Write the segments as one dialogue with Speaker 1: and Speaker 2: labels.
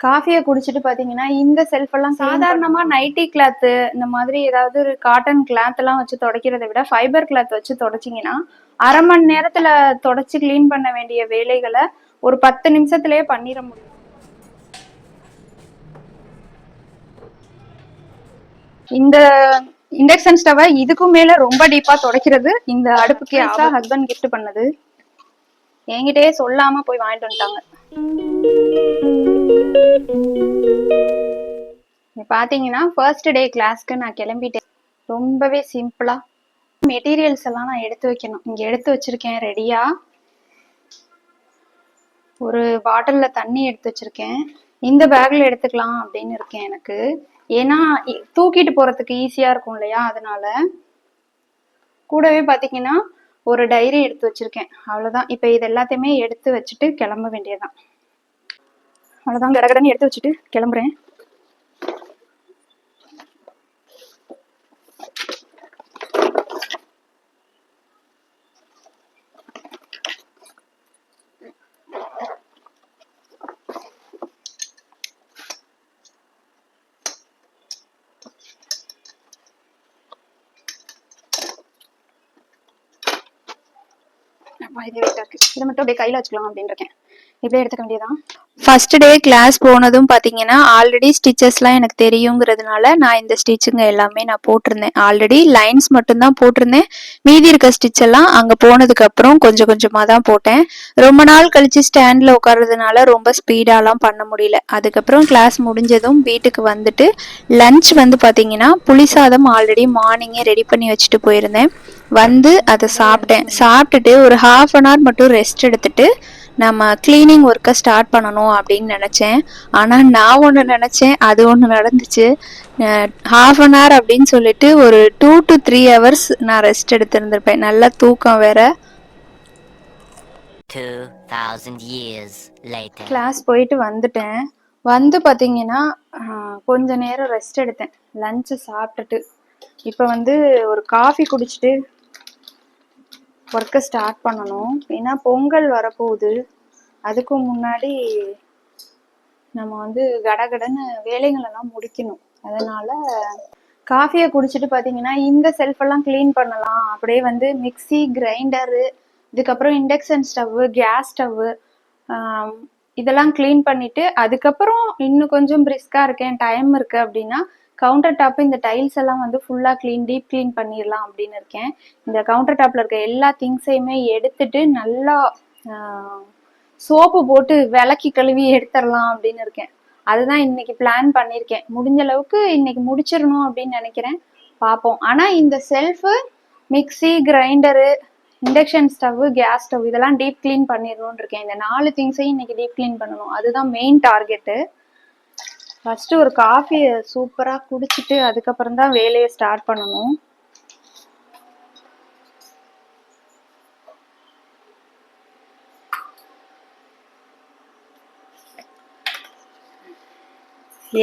Speaker 1: காஃபியை குடிச்சிட்டு பாத்தீங்கன்னா இந்த செல்ஃப் எல்லாம் சாதாரணமா நைட்டி கிளாத் இந்த மாதிரி ஏதாவது ஒரு காட்டன் கிளாத் எல்லாம் வச்சு துடைக்கிறதை விட ஃபைபர் கிளாத் வச்சு துடைச்சிங்கன்னா அரை மணி நேரத்துல தொடச்சு க்ளீன் பண்ண வேண்டிய வேலைகளை ஒரு பத்து நிமிஷத்துலயே பண்ணிட முடியும். இந்த இண்டக்ஷன் ஸ்டவை இதுக்கும் மேல ரொம்ப டீப்பா துடைக்கிறது இந்த அடுப்புக்கு ஹஸ்பண்ட் gift பண்ணது? என்கிட்டயே சொல்லாம போய் வாங்கிட்டு வந்துட்டாங்க. பார்த்தீங்கன்னா பாத்தீங்கன்னா ஃபர்ஸ்ட் டே கிளாஸ்க்கு நான் கிளம்பிட்டேன். ரொம்பவே சிம்பிளா மெட்டீரியல்ஸ் எல்லாம் நான் எடுத்து வைக்கணும். இங்க எடுத்து வச்சிருக்கேன் ரெடியா ஒரு பாட்டிலில் தண்ணி எடுத்து வச்சிருக்கேன். இந்த பேக்ல எடுத்துக்கலாம் அப்படின்னு இருக்கேன் எனக்கு. ஏன்னா தூக்கிட்டு போறதுக்கு ஈஸியாக இருக்கும் இல்லையா? அதனால கூடவே பாத்தீங்கன்னா ஒரு டைரி எடுத்து வச்சிருக்கேன். அவ்வளவுதான். இப்ப இது எல்லாத்தையுமே எடுத்து வச்சுட்டு கிளம்ப வேண்டியதுதான். அவ்வளோதான் கடகடன்னு எடுத்து வச்சுட்டு கிளம்புறேன். இதை இது இருக்கு இதை மட்டும் அப்படியே கையில வச்சுக்கலாம் அப்படின்னு இருக்கேன் இப்படியே எடுத்துக்க வேண்டியதான் ஃபர்ஸ்ட் டே கிளாஸ் போனதும் பார்த்தீங்கன்னா ஆல்ரெடி ஸ்டிச்சஸ்லாம் எனக்கு தெரியுங்கிறதுனால நான் இந்த ஸ்டிச்சுங்க எல்லாமே நான் போட்டிருந்தேன். ஆல்ரெடி லைன்ஸ் மட்டும்தான் போட்டிருந்தேன். மீதி இருக்க ஸ்டிச் எல்லாம் அங்கே போனதுக்கப்புறம் கொஞ்சம் கொஞ்சமாக தான் போட்டேன். ரொம்ப நாள் கழித்து ஸ்டாண்டில் உட்கார்றதுனால ரொம்ப ஸ்பீடாலாம் பண்ண முடியல. அதுக்கப்புறம் கிளாஸ் முடிஞ்சதும் வீட்டுக்கு வந்துட்டு லன்ச் வந்து பார்த்தீங்கன்னா புளிசாதம் ஆல்ரெடி மார்னிங்கே ரெடி பண்ணி வச்சுட்டு போயிருந்தேன். வந்து அதை சாப்பிட்டேன். சாப்பிட்டுட்டு ஒரு ஹாஃப் அன் ஹவர் மட்டும் ரெஸ்ட் எடுத்துட்டு நம்ம க்ளீனிங் ஒர்க்கை ஸ்டார்ட் பண்ணணும் அப்படின்னு நினச்சேன். ஆனால் நான் ஒன்று நினச்சேன் அது ஒன்று நடந்துச்சு. ஹாஃப் அன் ஹவர் அப்படின்னு சொல்லிட்டு ஒரு டூ டு த்ரீ ஹவர்ஸ் நான் ரெஸ்ட் எடுத்திருந்திருப்பேன். நல்ல தூக்கம் வேற.
Speaker 2: 2,000 years later.
Speaker 1: கிளாஸ் போயிட்டு வந்துட்டேன். வந்து பார்த்தீங்கன்னா கொஞ்ச நேரம் ரெஸ்ட் எடுத்தேன். லஞ்சு சாப்பிட்டுட்டு. இப்போ வந்து ஒரு காஃபி குடிச்சிட்டு ஒர்க்கை ஸ்டார்ட் பண்ணணும். ஏன்னா பொங்கல் வரப்போகுது. அதுக்கு முன்னாடி நம்ம வந்து கடகடன்னு வேலைகளெல்லாம் முடிக்கணும். அதனால் காஃபியை குடிச்சிட்டு பார்த்தீங்கன்னா இந்த செல்ஃபெல்லாம் க்ளீன் பண்ணலாம். அப்படியே வந்து மிக்ஸி கிரைண்டரு இதுக்கப்புறம் இண்டக்ஷன் ஸ்டவ்வு கேஸ் ஸ்டவ்வு இதெல்லாம் க்ளீன் பண்ணிட்டு அதுக்கப்புறம் இன்னும் கொஞ்சம் பிரிஸ்காக இருக்கேன் டைம் இருக்குது அப்படின்னா கவுண்டர் டாப் இந்த டைல்ஸ் எல்லாம் வந்து ஃபுல்லாக க்ளீன் டீப் க்ளீன் பண்ணிடலாம் அப்படின்னு இருக்கேன். இந்த கவுண்டர் டாப்பில் இருக்க எல்லா திங்ஸையுமே எடுத்துட்டு நல்லா சோப்பு போட்டு விளக்கி கழுவி எடுத்துடலாம் அப்படின்னு இருக்கேன். அதுதான் இன்னைக்கு பிளான் பண்ணியிருக்கேன் முடிஞ்ச அளவுக்கு இன்னைக்கு முடிச்சிடணும் அப்படின்னு நினைக்கிறேன். பார்ப்போம். ஆனால் இந்த shelf mixie grinder induction stove gas stove இதெல்லாம் டீப் கிளீன் பண்ணிடணும்னு இருக்கேன். இந்த நாலு திங்ஸையும் இன்னைக்கு டீப் க்ளீன் பண்ணணும். அதுதான் மெயின் டார்கெட்டு ஃபர்ஸ்ட் ஒரு காஃபியை சூப்பரா குடிச்சிட்டு அதுக்கப்புறம் தான் வேலையை ஸ்டார்ட் பண்ணணும்.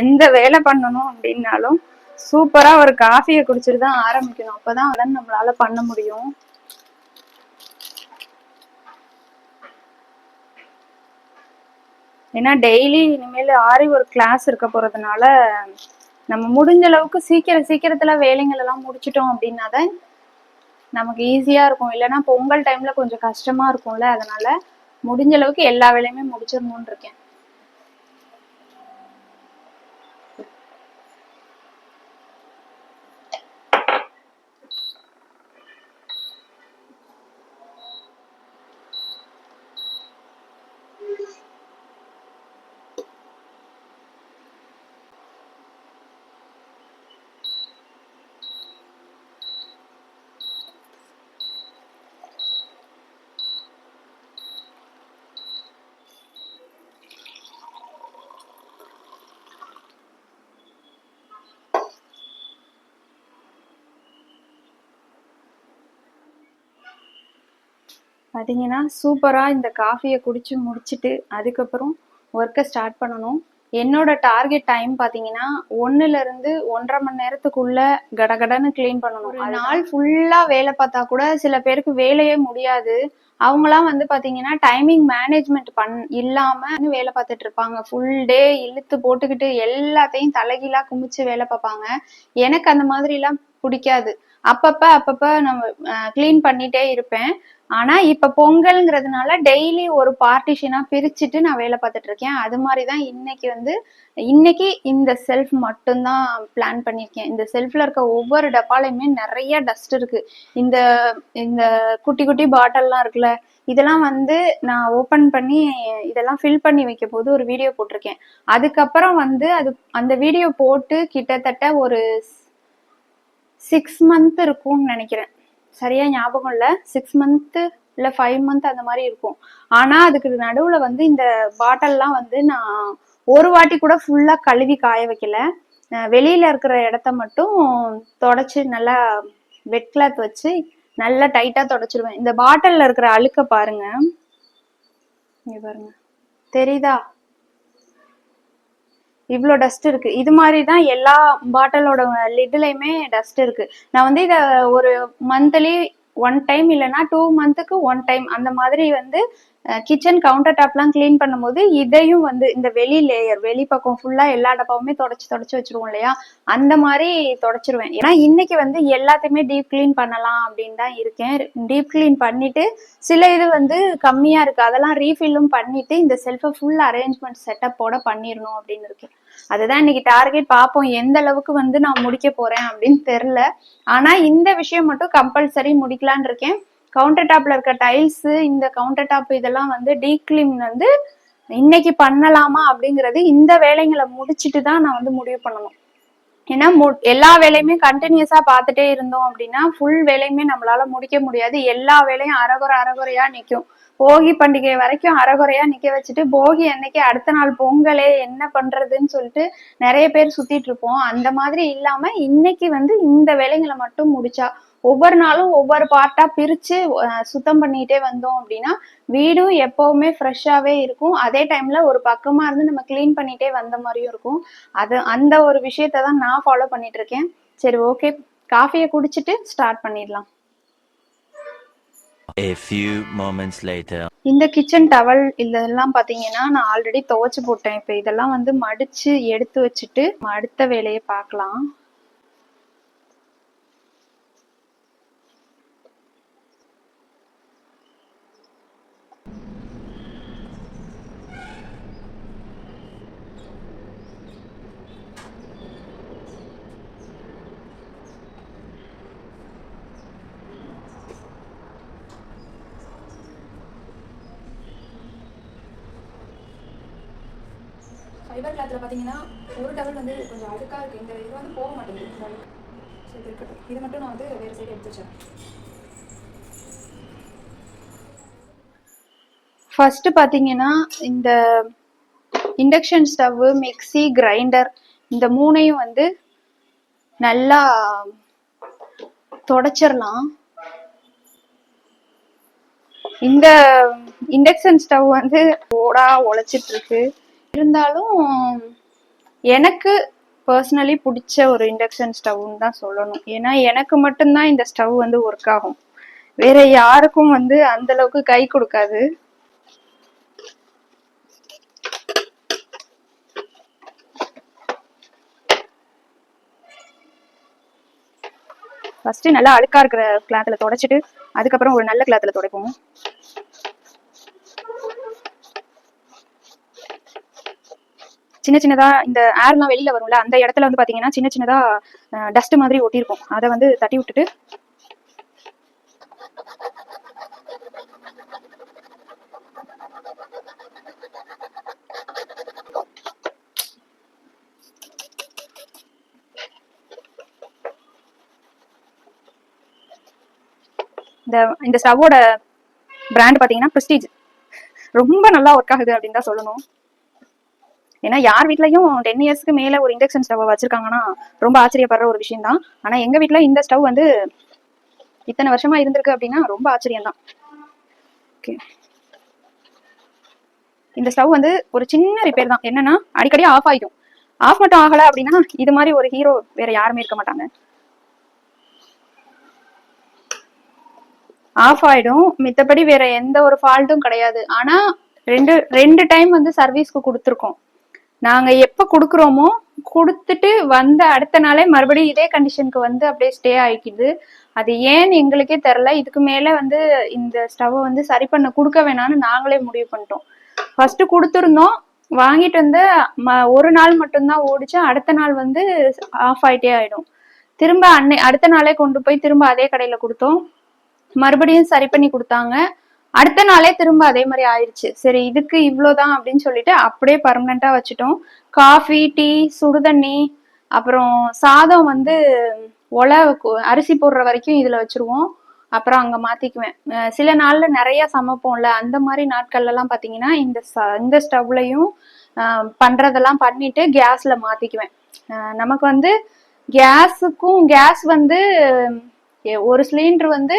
Speaker 1: எந்த வேலை பண்ணணும் அப்படின்னாலும் சூப்பரா ஒரு காஃபியை குடிச்சிட்டு தான் ஆரம்பிக்கணும். அப்பதான் அதான் நம்மளால பண்ண முடியும். ஏன்னா டெய்லி இனிமேல் ஆரி ஒரு கிளாஸ் இருக்க போறதுனால நம்ம முடிஞ்ச அளவுக்கு சீக்கிரம் சீக்கிரத்துல வேலைங்களெல்லாம் முடிச்சிட்டோம் அப்படின்னா தான் நமக்கு ஈஸியா இருக்கும். இல்லைன்னா பொங்கல் டைம்ல கொஞ்சம் கஷ்டமா இருக்கும்ல அதனால முடிஞ்ச அளவுக்கு எல்லா வேலையுமே முடிச்சிடணும்னு இருக்கேன். பார்த்தீங்கன்னா சூப்பராக இந்த காஃபியை குடிச்சு முடிச்சிட்டு அதுக்கப்புறம் ஒர்க்கை ஸ்டார்ட் பண்ணணும். என்னோட டார்கெட் டைம் பார்த்தீங்கன்னா ஒண்ணுல இருந்து ஒன்றரை மணி நேரத்துக்குள்ள கடகடன்னு க்ளீன் பண்ணணும். ஒரு நாள் ஃபுல்லாக வேலை பார்த்தா கூட சில பேருக்கு வேலையே முடியாது. அவங்கலாம் வந்து பாத்தீங்கன்னா டைமிங் மேனேஜ்மெண்ட் பண் இல்லாம வேலை பார்த்துட்டு இருப்பாங்க. ஃபுல் டே இழுத்து போட்டுக்கிட்டு எல்லாத்தையும் தலைகீழா குமிச்சு வேலை பார்ப்பாங்க. எனக்கு அந்த மாதிரி எல்லாம் பிடிக்காது. அப்பப்ப அப்பப்ப நம்ம க்ளீன் பண்ணிட்டே இருப்பேன். ஆனா இப்ப பொங்கல்ங்கிறதுனால டெய்லி ஒரு பார்ட்டிஷனா பிரிச்சுட்டு நான் வேலை பார்த்துட்டு இருக்கேன். அது மாதிரி தான் இன்னைக்கு வந்து இன்னைக்கு இந்த செல்ஃப் மட்டும்தான் பிளான் பண்ணியிருக்கேன். இந்த செல்ஃப்ல இருக்க ஒவ்வொரு டப்பாலையுமே நிறைய டஸ்ட் இருக்கு. இந்த இந்த குட்டி குட்டி பாட்டில்லாம் இருக்குல்ல இதெல்லாம் வந்து நான் ஓபன் பண்ணி இதெல்லாம் ஃபில் பண்ணி வைக்க போது ஒரு வீடியோ போட்டிருக்கேன். அதுக்கப்புறம் வந்து அது அந்த வீடியோ போட்டு கிட்டத்தட்ட ஒரு சிக்ஸ் மந்த் இருக்கும்னு நினைக்கிறேன். சரியா ஞாபகம் இல்ல. சிக்ஸ் மந்த் இல்ல ஃபைவ் மந்த் அந்த மாதிரி இருக்கும். ஆனா அதுக்கு நடுவுல வந்து இந்த பாட்டில்லாம் வந்து நான் ஒரு வாட்டி கூட ஃபுல்லா கழுவி காய வைக்கல. வெளியில் வெளியில இருக்கிற இடத்த மட்டும் தொடச்சு நல்லா வெட் கிளாத் வச்சு நல்லா டைட்டா தொடச்சிருவேன். இந்த பாட்டில்ல இருக்கிற அழுக்க பாருங்க. இங்க பாருங்க. தெரியுதா? இவ்வளோ டஸ்ட் இருக்கு. இது மாதிரி தான் எல்லா பாட்டிலோட லிட்லையுமே டஸ்ட் இருக்கு. நான் வந்து இதை ஒரு மந்த்லி ஒன் டைம் இல்லைன்னா டூ மந்த்துக்கு ஒன் டைம் அந்த மாதிரி வந்து கிச்சன் கவுண்டர் டாப்லாம் க்ளீன் பண்ணும்போது இதையும் வந்து இந்த வெளி லேயர் வெளி பக்கம் ஃபுல்லா எல்லா டப்பாவுமே தொடச்சு தொடச்சு வச்சிருவோம் இல்லையா? அந்த மாதிரி தொடச்சிருவேன். ஏன்னா இன்னைக்கு வந்து எல்லாத்தையுமே டீப் க்ளீன் பண்ணலாம் அப்படின்னு தான் இருக்கேன். டீப் க்ளீன் பண்ணிட்டு சில இது வந்து கம்மியா இருக்கு. அதெல்லாம் ரீஃபில்லும் பண்ணிட்டு இந்த செல்ஃபை ஃபுல் அரேஞ்ச்மெண்ட் செட்டப்போட பண்ணிடணும் அப்படின்னு இருக்கேன். அதுதான் இன்னைக்கு டார்கெட் பார்ப்போம் எந்த அளவுக்கு வந்து நான் முடிக்க போறேன் அப்படின்னு தெரில ஆனா இந்த விஷயம் மட்டும் கம்பல்சரி முடிக்கலான்னு இருக்கேன். கவுண்டர் டாப்ல இருக்க டைல்ஸ் இந்த கவுண்டர் டாப் இதெல்லாம் வந்து டீக்ளீன் வந்து இன்னைக்கு பண்ணலாமா அப்படிங்கிறது இந்த வேலைங்களை முடிச்சுட்டு தான் நான் வந்து முடிவு பண்ணணும். ஏன்னா எல்லா வேலையுமே கண்டினியூஸா பார்த்துட்டே இருந்தோம் அப்படின்னா ஃபுல் வேலையுமே நம்மளால முடிக்க முடியாது. எல்லா வேலையும் அறகுறை அறகுறையா நிற்கும் போகி பண்டிகை வரைக்கும் அறகுறையா நிக்க வச்சுட்டு போகி அன்னைக்கு அடுத்த நாள் பொங்கலே என்ன பண்றதுன்னு சொல்லிட்டு நிறைய பேர் சுத்திட்டு இருப்போம். அந்த மாதிரி இல்லாம இன்னைக்கு வந்து இந்த வேலைங்களை மட்டும் முடிச்சா ஒவ்வொரு நாளும் ஒவ்வொரு பார்ட்டா பிரிச்சு சுத்தம் பண்ணிட்டே வந்தோம் அப்படின்னா வீடும் எப்பவுமே ஃப்ரெஷ்ஷாவே இருக்கும். அதே டைம்ல ஒரு பக்கமா இருந்து நம்ம க்ளீன் பண்ணிட்டே வந்த மாதிரியும் இருக்கும். அது அந்த ஒரு விஷயத்தை தான் நான் ஃபாலோ பண்ணிட்டு இருக்கேன் சரி ஓகே காஃபியை குடிச்சிட்டு ஸ்டார்ட் பண்ணிடலாம்.
Speaker 3: A few moments later.
Speaker 1: இந்த கிச்சன் டவல் இதெல்லாம் பாத்தீங்கன்னா நான் ஆல்ரெடி துவைச்சு போட்டேன். இப்போ இதெல்லாம் வந்து மடிச்சு எடுத்து வச்சுட்டு அடுத்த வேலையை பார்க்கலாம்.
Speaker 4: ஃபைபர் கிளாத்தில் பார்த்தீங்கன்னா ஒரு டவல் வந்து கொஞ்சம் அழுக்காக இருக்குது இந்த இது வந்து போக மாட்டேங்குது. இந்த இது இருக்கட்டும். இது மட்டும் நான் வந்து வேறு சைடு எடுத்து வச்சேன்
Speaker 1: ஃபஸ்ட்டு பார்த்தீங்கன்னா இந்த இண்டக்ஷன் ஸ்டவ்வு மிக்சி கிரைண்டர் இந்த மூணையும் வந்து நல்லா தொடச்சிடலாம். இந்த இண்டக்ஷன் ஸ்டவ் வந்து ஓடா உழைச்சிட்டு இருக்கு. இருந்தாலும் எனக்கு பர்சனலி பிடிச்ச ஒரு இண்டக்ஷன் ஸ்டவ்னு தான் சொல்லணும். ஏன்னா எனக்கு மட்டும்தான் இந்த ஸ்டவ் வந்து ஒர்க் ஆகும். வேற யாருக்கும் வந்து அந்த அளவுக்கு கை கொடுக்காது. ஃபர்ஸ்ட் நல்லா அழுக்கா இருக்கிற கிளாத்ல தொடச்சிட்டு அதுக்கப்புறம் ஒரு நல்ல கிளாத்ல துடைப்போம். சின்ன சின்னதா இந்த ஏர்லாம் வெளியில வரும்ல அந்த இடத்துல வந்து பாத்தீங்கன்னா சின்ன சின்னதா டஸ்ட் மாதிரி ஒட்டியிருக்கும். அதை வந்து தட்டி விட்டுட்டு இந்த இந்த ஸ்டவ்வோட பிராண்ட் பாத்தீங்கன்னா பிரஸ்டீஜ் ரொம்ப நல்லா ஒர்க் ஆகுது அப்படின்னு தான் சொல்லணும். ஏன்னா யார் வீட்லயும் டென் இயர்ஸ்க்கு மேல ஒரு இண்டக்ஷன் ஸ்டவ் வச்சிருக்காங்கன்னா ரொம்ப ஆச்சரியப்படுற ஒரு விஷயம் தான் ஆனா எங்க வீட்ல இந்த ஸ்டவ் வந்து இத்தனை வருஷமா இருந்திருக்கு அப்படின்னா ரொம்ப ஆச்சரியம் தான் ஓகே இந்த ஸ்டவ் வந்து ஒரு சின்ன ரிப்பேர் தான். என்னன்னா அடிக்கடி ஆஃப் ஆயிடும். ஆஃப் மட்டும் ஆகல அப்படின்னா இது மாதிரி ஒரு ஹீரோ வேற யாருமே இருக்க மாட்டாங்க. ஆஃப் ஆயிடும். மித்தபடி வேற எந்த ஒரு ஃபால்ட்டும் கிடையாது. ஆனா ரெண்டு ரெண்டு டைம் வந்து சர்வீஸ்க்கு கொடுத்துருக்கோம். நாங்க எப்ப கொடுக்குறோமோ கொடுத்துட்டு வந்த அடுத்த நாளே மறுபடியும் இதே கண்டிஷனுக்கு வந்து அப்படியே ஸ்டே ஆயிக்குது. அது ஏன்னு எங்களுக்கே தெரில இதுக்கு மேல வந்து இந்த ஸ்டவ்வை வந்து சரி பண்ண கொடுக்க வேணாம்னு நாங்களே முடிவு பண்ணிட்டோம். ஃபர்ஸ்ட் கொடுத்துருந்தோம். வாங்கிட்டு வந்து ம- ஒரு நாள் மட்டும்தான் ஓடிச்சு அடுத்த நாள் வந்து ஆஃப் ஆயிட்டே ஆயிடும். திரும்ப அன்னை அடுத்த நாளே கொண்டு போய் திரும்ப அதே கடையில கொடுத்தோம். மறுபடியும் சரி பண்ணி கொடுத்தாங்க. அடுத்த நாளே திரும்ப அதே மாதிரி ஆயிடுச்சு சரி இதுக்கு இவ்வளோதான் அப்படின்னு சொல்லிட்டு அப்படியே பர்மனண்டா வச்சுட்டோம். காஃபி டீ சுடுதண்ணி அப்புறம் சாதம் வந்து ஒலை அரிசி போடுற வரைக்கும் இதுல வச்சிருவோம். அப்புறம் அங்க மாத்திக்குவேன். சில நாள்ல நிறைய சமைப்போம்ல அந்த மாதிரி நாட்கள்ல பார்த்தீங்கன்னா பாத்தீங்கன்னா இந்த ச- இந்த ஸ்டவ்லையும் பண்றதெல்லாம் பண்ணிட்டு கேஸ்ல மாத்திக்குவேன். நமக்கு வந்து கேஸுக்கும் கேஸ் வந்து ஒரு சிலிண்டர் வந்து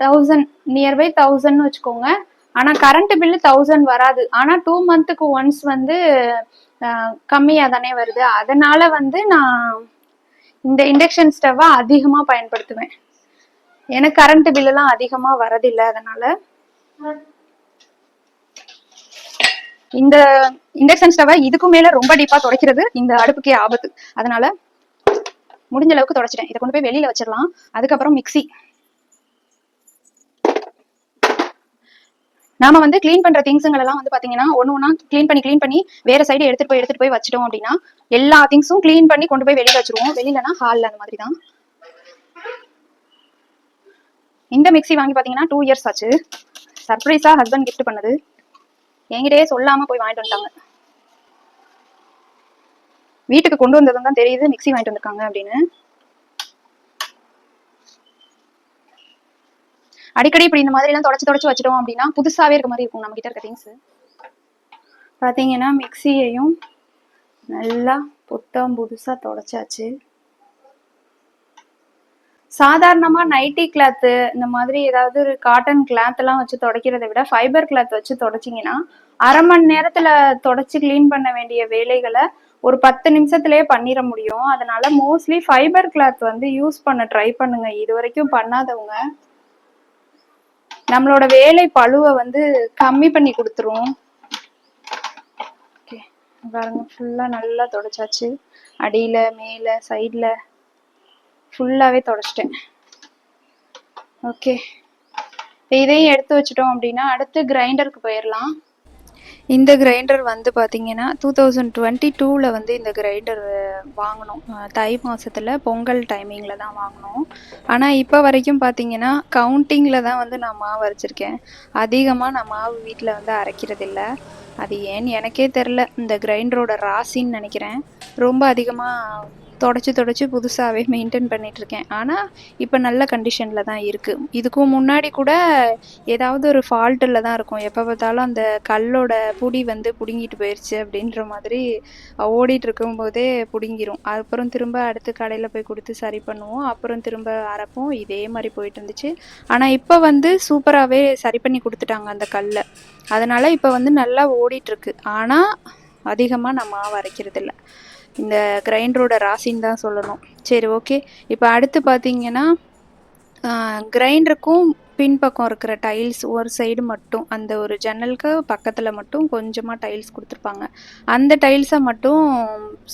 Speaker 1: தௌசண்ட் நியர்பை தௌசண்ட்னு வச்சுக்கோங்க. ஆனால் கரண்ட் பில்லு தௌசண்ட் வராது. ஆனால் டூ மந்த்துக்கு ஒன்ஸ் வந்து கம்மியாக தானே வருது. அதனால வந்து நான் இந்த இண்டக்ஷன் ஸ்டவ்வை அதிகமாக பயன்படுத்துவேன். எனக்கு கரண்ட் பில்லுலாம் அதிகமாக வரதில்லை அதனால. இந்த இண்டக்ஷன் ஸ்டவ்வை இதுக்கும் மேல ரொம்ப டீப்பா துடைக்கிறது இந்த அடுப்புக்கே ஆபத்து. அதனால முடிஞ்ச அளவுக்கு துடைச்சிட்டேன். இதை கொண்டு போய் வெளியில வச்சிடலாம். அதுக்கப்புறம் மிக்ஸி நாம வந்து க்ளீன் பண்ற திங்ஸுங்கள் எல்லாம் வந்து பாத்தீங்கன்னா ஒண்ணு ஒண்ணா க்ளீன் பண்ணி க்ளீன் பண்ணி வேற சைடு எடுத்துட்டு போய் எடுத்துட்டு போய் வச்சிட்டோம் அப்படின்னா எல்லா திங்ஸும் க்ளீன் பண்ணி கொண்டு போய் வெளியில வச்சிருவோம். வெளியிலனா ஹால்ல அந்த மாதிரி தான். இந்த மிக்ஸி வாங்கி பாத்தீங்கன்னா டூ இயர்ஸ் ஆச்சு. சர்ப்ரைஸா ஹஸ்பண்ட் கிஃப்ட் பண்ணது. என்கிட்டயே சொல்லாம போய் வாங்கிட்டு வந்துட்டாங்க. வீட்டுக்கு கொண்டு வந்ததும் தான் தெரியுது மிக்ஸி வாங்கிட்டு வந்திருக்காங்க அப்படின்னு. அடிக்கடி இப்படி இந்த மாதிரி எல்லாம் தொடச்சு தொடச்சு வச்சிட்டோம் அப்படின்னா புதுசாவே இருக்க மாதிரி இருக்கும் நம்ம கிட்ட இருக்க திங்ஸ் பாத்தீங்கன்னா மிக்ஸியையும் நல்லா புத்தம் புதுசா தொடச்சாச்சு. சாதாரணமா நைட்டி கிளாத்து இந்த மாதிரி ஏதாவது ஒரு காட்டன் கிளாத் எல்லாம் வச்சு துடைக்கிறதை விட ஃபைபர் கிளாத் வச்சு தொடச்சிங்கன்னா அரை மணி நேரத்துல தொடச்சு கிளீன் பண்ண வேண்டிய வேலைகளை ஒரு பத்து நிமிஷத்துலயே பண்ணிட முடியும். அதனால மோஸ்ட்லி ஃபைபர் கிளாத் வந்து யூஸ் பண்ண ட்ரை பண்ணுங்க. இது வரைக்கும் பண்ணாதவங்க நம்மளோட வேலை பழுவை வந்து கம்மி பண்ணி கொடுத்துரும். ஓகே பாருங்க ஃபுல்லா நல்லா தொடச்சாச்சு. அடியில மேல சைடுல ஃபுல்லாவே தொடச்சிட்டேன். ஓகே இதையும் எடுத்து வச்சிட்டோம் அப்படின்னா அடுத்து கிரைண்டருக்கு போயிடலாம் இந்த கிரைண்டர் வந்து பார்த்தீங்கன்னா டூ தௌசண்ட் டுவெண்ட்டி டூவில் வந்து இந்த கிரைண்டர் வாங்கினோம் தை மாதத்தில் பொங்கல் டைமிங்கில் தான் வாங்கினோம் ஆனால் இப்போ வரைக்கும் பார்த்தீங்கன்னா கவுண்டிங்கில் தான் வந்து நான் மாவு அரைச்சிருக்கேன். அதிகமாக நான் மாவு வீட்டில் வந்து அரைக்கிறதில்ல. அது ஏன்னு எனக்கே தெரில இந்த கிரைண்டரோட ராசின்னு நினைக்கிறேன். ரொம்ப அதிகமாக தொடச்சி தொடச்சி புதுசாகவே மெயின்டைன் பண்ணிகிட்ருக்கேன் ஆனால் இப்போ நல்ல கண்டிஷனில் தான் இருக்குது இதுக்கும் முன்னாடி கூட ஏதாவது ஒரு ஃபால்ட்டில் தான் இருக்கும். எப்போ பார்த்தாலும் அந்த கல்லோட புடி வந்து பிடுங்கிட்டு போயிடுச்சு அப்படின்ற மாதிரி ஓடிட்டு இருக்கும்போதே பிடுங்கிரும். அப்புறம் திரும்ப அடுத்து கடையில் போய் கொடுத்து சரி பண்ணுவோம். அப்புறம் திரும்ப அரைப்போம். இதே மாதிரி போயிட்டு இருந்துச்சு. ஆனால் இப்போ வந்து சூப்பராகவே சரி பண்ணி கொடுத்துட்டாங்க அந்த கல்லை. அதனால் இப்போ வந்து நல்லா ஓடிட்டுருக்கு. ஆனால் அதிகமாக நான் மாவு அரைக்கிறது இந்த கிரைண்டரோட ராசின்னு தான் சொல்லணும். சரி ஓகே இப்போ அடுத்து பார்த்தீங்கன்னா கிரைண்டருக்கும் பின்பக்கம் இருக்கிற டைல்ஸ் ஒரு சைடு மட்டும் அந்த ஒரு ஜன்னலுக்கு பக்கத்தில் மட்டும் கொஞ்சமாக டைல்ஸ் கொடுத்துருப்பாங்க. அந்த டைல்ஸை மட்டும்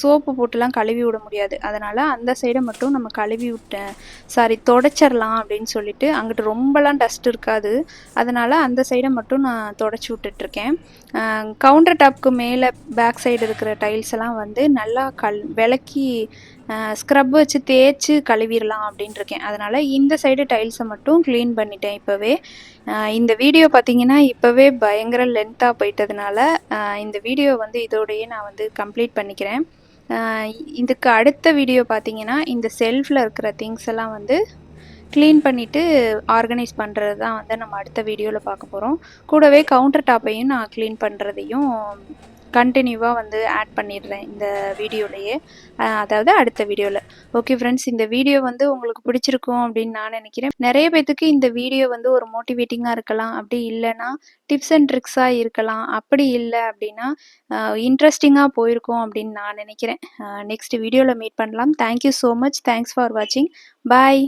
Speaker 1: சோப்பு போட்டுலாம் கழுவி விட முடியாது. அதனால் அந்த சைடை மட்டும் நம்ம கழுவி விட்டேன் சாரி தொடச்சிடலாம் அப்படின்னு சொல்லிட்டு அங்கிட்டு ரொம்பலாம் டஸ்ட் இருக்காது. அதனால் அந்த சைடை மட்டும் நான் தொடச்சி விட்டுட்ருக்கேன். கவுண்டர் டாப்க்கு மேலே பேக் சைடு இருக்கிற டைல்ஸ் எல்லாம் வந்து நல்லா கல் விளக்கி ஸ்க்ரப் வச்சு தேய்ச்சி கழுவிடலாம் அப்படின்னு இருக்கேன் அதனால் இந்த சைடு டைல்ஸை மட்டும் க்ளீன் பண்ணிட்டேன் இப்போவே. இந்த வீடியோ பார்த்தீங்கன்னா இப்போவே பயங்கர லென்த்தாக போயிட்டதுனால இந்த வீடியோ வந்து இதோடையே நான் வந்து கம்ப்ளீட் பண்ணிக்கிறேன். இதுக்கு அடுத்த வீடியோ பார்த்தீங்கன்னா இந்த செல்ஃபில் இருக்கிற திங்ஸ் எல்லாம் வந்து க்ளீன் பண்ணிவிட்டு ஆர்கனைஸ் பண்ணுறது தான் வந்து நம்ம அடுத்த வீடியோவில் பார்க்க போகிறோம் கூடவே கவுண்டர் டாப்பையும் நான் க்ளீன் பண்ணுறதையும் கண்டினியூவாக வந்து ஆட் பண்ணிடுறேன் இந்த வீடியோலையே. அதாவது அடுத்த வீடியோவில் ஓகே ஃப்ரெண்ட்ஸ் இந்த வீடியோ வந்து உங்களுக்கு பிடிச்சிருக்கும் அப்படின்னு நான் நினைக்கிறேன். நிறைய பேத்துக்கு இந்த வீடியோ வந்து ஒரு மோட்டிவேட்டிங்காக இருக்கலாம். அப்படி இல்லைன்னா டிப்ஸ் அண்ட் ட்ரிக்ஸாக இருக்கலாம். அப்படி இல்லை அப்படின்னா இன்ட்ரெஸ்டிங்காக போயிருக்கும் அப்படின்னு நான் நினைக்கிறேன். நெக்ஸ்ட் வீடியோவில் மீட் பண்ணலாம். Thank you so much thanks for வாட்சிங் பாய்